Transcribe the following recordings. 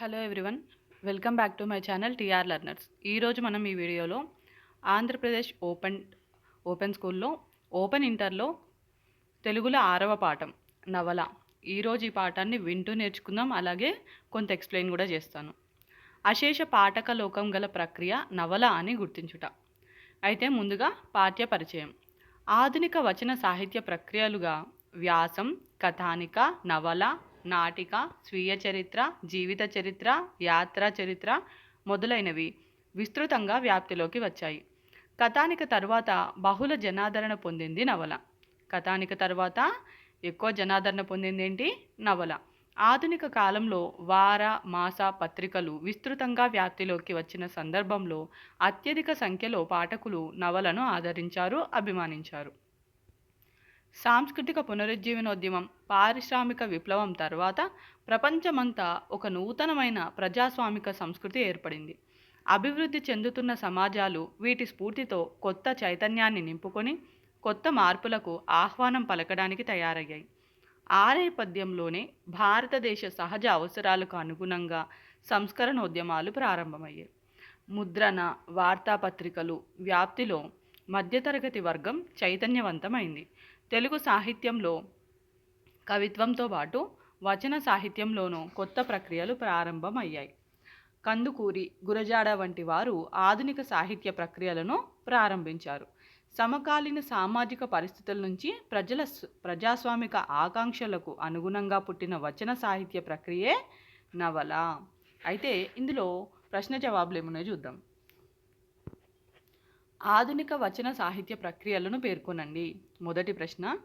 Hello everyone welcome back to my channel TR learners. ఈరోజు మనం ఈ వీడియోలో ఆంధ్రప్రదేశ్ ఓపెన్ ఓపెన్ స్కూల్లో ఓపెన్ ఇంటర్లో తెలుగులో ఆరవ పాఠం నవల. ఈరోజు ఈ పాఠాన్ని వింటూ నేర్చుకుందాం అలాగే కొంత ఎక్స్ప్లెయిన్ కూడా చేస్తాను. అశేష పాఠక లోకం గల ప్రక్రియ నవల అని గుర్తించుట. అయితే ముందుగా పాఠ్య పరిచయం. ఆధునిక వచన సాహిత్య ప్రక్రియలుగా వ్యాసం కథానిక నవల నాటిక స్వీయ చరిత్ర జీవిత చరిత్ర యాత్రా చరిత్ర మొదలైనవి విస్తృతంగా వ్యాప్తిలోకి వచ్చాయి. కథానిక తర్వాత బహుళ జనాదరణ పొందింది నవల. కథానిక తర్వాత ఎక్కువ జనాదరణ పొందింది ఏంటి నవల. ఆధునిక కాలంలో వార మాస పత్రికలు విస్తృతంగా వ్యాప్తిలోకి వచ్చిన సందర్భంలో అత్యధిక సంఖ్యలో పాఠకులు నవలను ఆదరించారు అభిమానించారు. సాంస్కృతిక పునరుజ్జీవనోద్యమం పారిశ్రామిక విప్లవం తర్వాత ప్రపంచమంతా ఒక నూతనమైన ప్రజాస్వామిక సంస్కృతి ఏర్పడింది. అభివృద్ధి చెందుతున్న సమాజాలు వీటి స్ఫూర్తితో కొత్త చైతన్యాన్ని నింపుకొని కొత్త మార్పులకు ఆహ్వానం పలకడానికి తయారయ్యాయి. ఆ పద్యంలోనే భారతదేశ సహజ అవసరాలకు అనుగుణంగా సంస్కరణోద్యమాలు ప్రారంభమయ్యాయి. ముద్రణ వార్తాపత్రికలు వ్యాప్తిలో మధ్యతరగతి వర్గం చైతన్యవంతమైంది. తెలుగు సాహిత్యంలో కవిత్వంతో పాటు వచన సాహిత్యంలోనూ కొత్త ప్రక్రియలు ప్రారంభమయ్యాయి. కందుకూరి గురజాడ వంటి వారు ఆధునిక సాహిత్య ప్రక్రియలను ప్రారంభించారు. సమకాలీన సామాజిక పరిస్థితుల నుంచి ప్రజల ప్రజాస్వామిక ఆకాంక్షలకు అనుగుణంగా పుట్టిన వచన సాహిత్య ప్రక్రియే నవల. అయితే ఇందులో ప్రశ్న జవాబులు ఏమున్నాయో చూద్దాం. ఆధునిక వచన సాహిత్య ప్రక్రియలను పేర్కొనండి. మొదటి ప్రశ్న.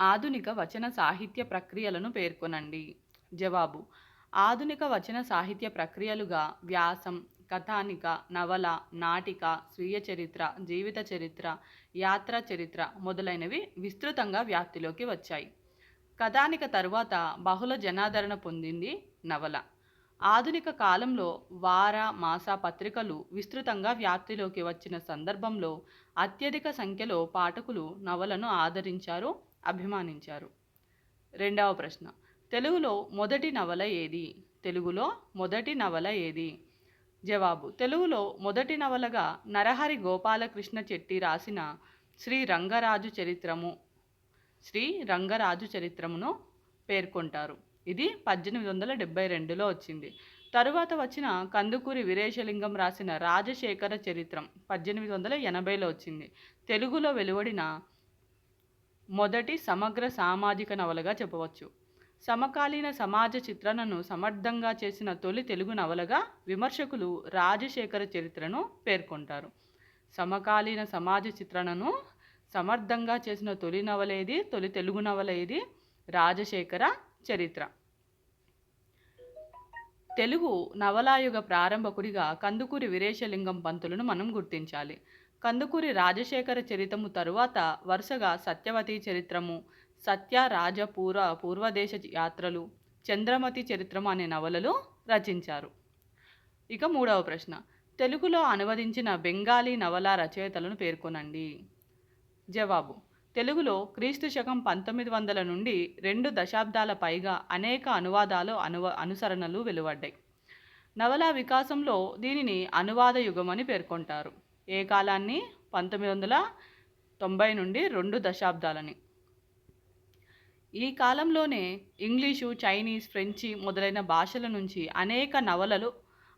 ఆధునిక వచన సాహిత్య ప్రక్రియలను పేర్కొనండి. జవాబు. ఆధునిక వచన సాహిత్య ప్రక్రియలుగా వ్యాసం కథానిక నవల నాటిక స్వీయ చరిత్ర జీవిత చరిత్ర యాత్రా చరిత్ర మొదలైనవి విస్తృతంగా వ్యాప్తిలోకి వచ్చాయి. కథానిక తరువాత బహుళ జనాదరణ పొందింది నవల. ఆధునిక కాలంలో వార మాస పత్రికలు విస్తృతంగా వ్యాప్తిలోకి వచ్చిన సందర్భంలో అత్యధిక సంఖ్యలో పాఠకులు నవలను ఆదరించారు అభిమానించారు. రెండవ ప్రశ్న. తెలుగులో మొదటి నవల ఏది? తెలుగులో మొదటి నవల ఏది? జవాబు. తెలుగులో మొదటి నవలగా నరహరి గోపాలకృష్ణ చెట్టి రాసిన శ్రీ రంగరాజు చరిత్రము శ్రీ రంగరాజు చరిత్రమును పేర్కొంటారు. ఇది పద్దెనిమిది వందల డెబ్బై రెండులో వచ్చింది. తరువాత వచ్చిన కందుకూరి వీరేశలింగం రాసిన రాజశేఖర చరిత్రం పద్దెనిమిది వందల ఎనభైలో వచ్చింది. తెలుగులో వెలువడిన మొదటి సమగ్ర సామాజిక నవలగా చెప్పవచ్చు. సమకాలీన సమాజ చిత్రణను సమర్థంగా చేసిన తొలి తెలుగు నవలగా విమర్శకులు రాజశేఖర చరిత్రను పేర్కొంటారు. సమకాలీన సమాజ చిత్రణను సమర్థంగా చేసిన తొలి నవలేది తొలి తెలుగు నవలేది రాజశేఖర చరిత్ర. తెలుగు నవలాయుగ ప్రారంభకుడిగా కందుకూరి వీరేశలింగం పంతులను మనం గుర్తించాలి. కందుకూరి రాజశేఖర చరితము తరువాత వరుసగా సత్యవతి చరిత్రము సత్య పూర్వదేశ యాత్రలు చంద్రమతి చరిత్రము అనే నవలలు రచించారు. ఇక మూడవ ప్రశ్న. తెలుగులో అనువదించిన బెంగాలీ నవల రచయితలను పేర్కొనండి. జవాబు. తెలుగులో క్రీస్తు శకం పంతొమ్మిది వందల నుండి రెండు దశాబ్దాల పైగా అనేక అనువాదాలు అనువ అనుసరణలు వెలువడ్డాయి. నవలా వికాసంలో దీనిని అనువాద యుగమని పేర్కొంటారు. ఏ కాలాన్ని? పంతొమ్మిది వందల తొంభై నుండి రెండు దశాబ్దాలని. ఈ కాలంలోనే ఇంగ్లీషు చైనీస్ ఫ్రెంచి మొదలైన భాషల నుంచి అనేక నవలలు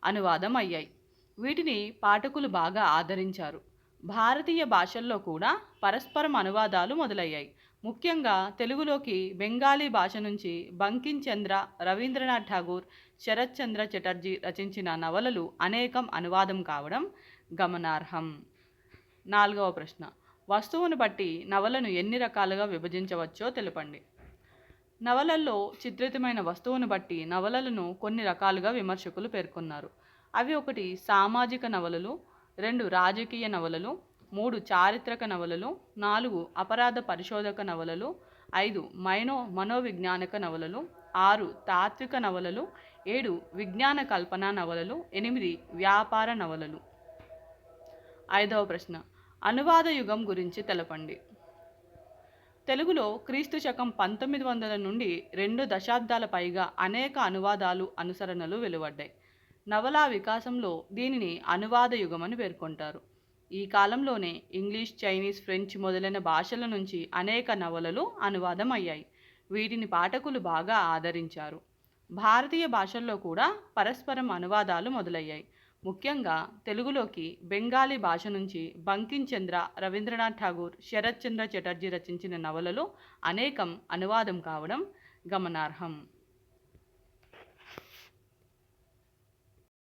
అనువాదం అయ్యాయి వీటిని పాఠకులు బాగా ఆదరించారు. భారతీయ భాషల్లో కూడా పరస్పరం అనువాదాలు మొదలయ్యాయి. ముఖ్యంగా తెలుగులోకి బెంగాలీ భాష నుంచి బంకిం చంద్ర రవీంద్రనాథ్ ఠాగూర్ శరత్చంద్ర చటర్జీ రచించిన నవలలు అనేకం అనువాదం కావడం గమనార్హం. నాలుగవ ప్రశ్న. వస్తువును బట్టి నవలను ఎన్ని రకాలుగా విభజించవచ్చో తెలపండి. నవలల్లో చిత్రితమైన వస్తువును బట్టి నవలలను కొన్ని రకాలుగా విమర్శకులు పేర్కొన్నారు. అవి ఒకటి సామాజిక నవలలు రెండు రాజకీయ నవలలు మూడు చారిత్రక నవలలు నాలుగు అపరాధ పరిశోధక నవలలు ఐదు మైనో మనోవిజ్ఞానక నవలలు ఆరు తాత్విక నవలలు ఏడు విజ్ఞాన కల్పన నవలలు ఎనిమిది వ్యాపార నవలలు. ఐదవ ప్రశ్న. అనువాద యుగం గురించి తెలపండి. తెలుగులో క్రీస్తు శకం పంతొమ్మిది వందల నుండి రెండు దశాబ్దాల పైగా అనేక అనువాదాలు అనుసరణలు వెలువడ్డాయి. నవలా వికాసంలో దీనిని అనువాద యుగమని పేర్కొంటారు. ఈ కాలంలోనే ఇంగ్లీష్ చైనీస్ ఫ్రెంచ్ మొదలైన భాషల నుంచి అనేక నవలలు అనువాదం అయ్యాయి వీటిని పాఠకులు బాగా ఆదరించారు. భారతీయ భాషల్లో కూడా పరస్పరం అనువాదాలు మొదలయ్యాయి. ముఖ్యంగా తెలుగులోకి బెంగాలీ భాష నుంచి బంకిం చంద్ర రవీంద్రనాథ్ ఠాగూర్ శరత్చంద్ర చటర్జీ రచించిన నవలలు అనేకం అనువాదం కావడం గమనార్హం.